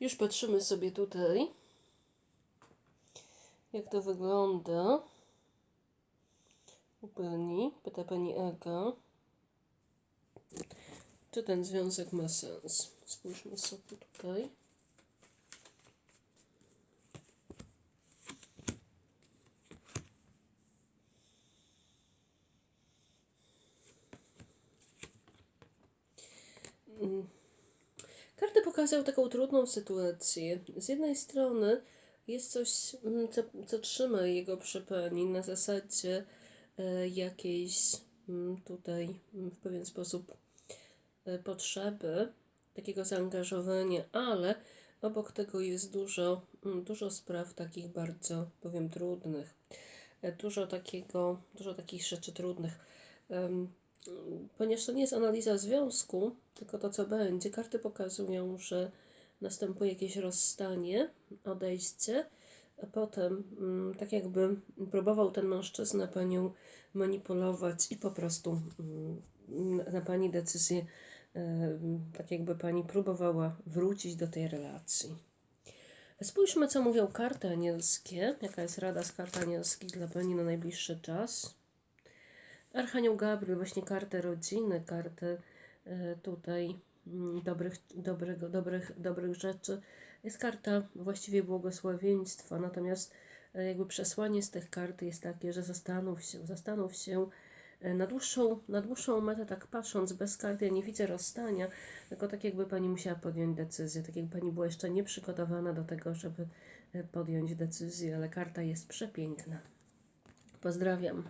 Już patrzymy sobie tutaj, jak to wygląda u pani. Pyta pani Aga, czy ten związek ma sens. Spójrzmy sobie tutaj. Karty pokazują taką trudną sytuację. Z jednej strony jest coś, mm, co, co trzyma jego przy pani na zasadzie e, jakiejś mm, tutaj mm, w pewien sposób e, potrzeby, takiego zaangażowania, ale obok tego jest dużo, dużo spraw takich bardzo, powiem, trudnych. E, Dużo takiego, dużo takich rzeczy trudnych. Ponieważ to nie jest analiza związku, tylko to, co będzie, karty pokazują, że następuje jakieś rozstanie, odejście, a potem mm, tak jakby próbował ten mężczyzna panią manipulować i po prostu mm, na pani decyzję, em, tak jakby pani próbowała wrócić do tej relacji. Spójrzmy, co mówią karty anielskie. Jaka jest rada z kart anielskich dla pani na najbliższy czas? Archanioł Gabriel, właśnie kartę rodziny, kartę e, tutaj mm, dobrych, dobrego, dobrych, dobrych rzeczy. Jest karta właściwie błogosławieństwa, natomiast e, jakby przesłanie z tych kart jest takie, że zastanów się, zastanów się e, na dłuższą, na dłuższą metę, tak patrząc bez kart, ja nie widzę rozstania, tylko tak jakby pani musiała podjąć decyzję, tak jakby pani była jeszcze nieprzygotowana do tego, żeby e, podjąć decyzję, ale karta jest przepiękna. Pozdrawiam.